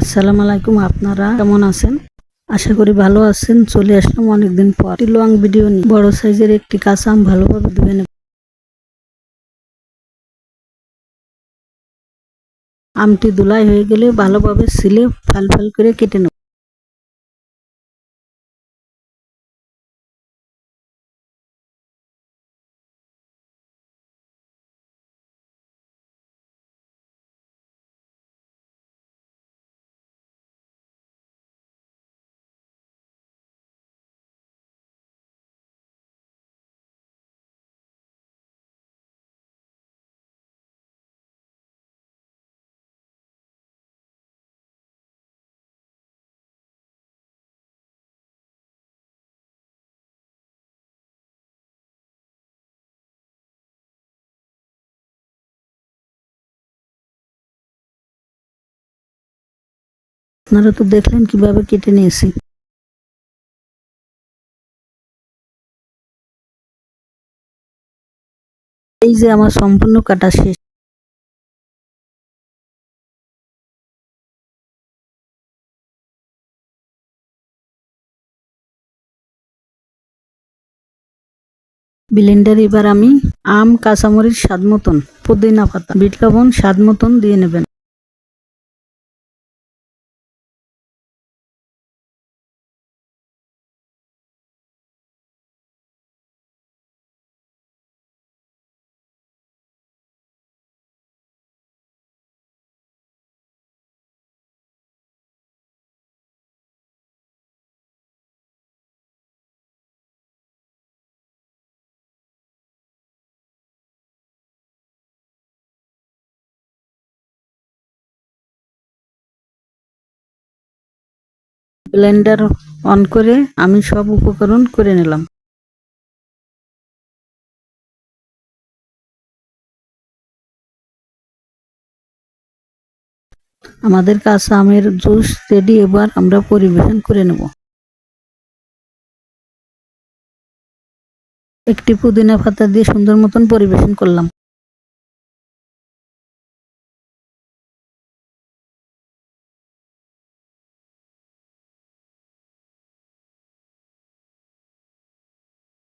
আসসালামু আলাইকুম, আপনারা কেমন আছেন? আশা করি ভালো আছেন। চলে আসলাম অনেকদিন পর। লং ভিডিও নিয়ে। বড় সাইজের একটি কাঁচা আম ভালোভাবে ধুয়ে নেব। আমটি দুলাই হয়ে গেলে ভালোভাবে সিলে ফাল ফাল করে কেটে নেব। আপনারা তো দেখলেন কীভাবে কেটে নিয়েছি। এই যে আমার সম্পূর্ণ কাটা শেষ। ব্লেন্ডার এবার আমি আম, কাঁচামরিচ, স্বাদ মতন, পুদিনা পাতা, বিট লবণ, স্বাদ মতন দিয়ে নেবেন। ব্লেন্ডার অন করে আমি সব উপকরণ করে নিলাম। আমাদের কাছে আমের জুস রেডি এবার আমরা পরিবেশন করে নেব। একটি পুদিনা পাতা দিয়ে সুন্দর মতন পরিবেশন করলাম।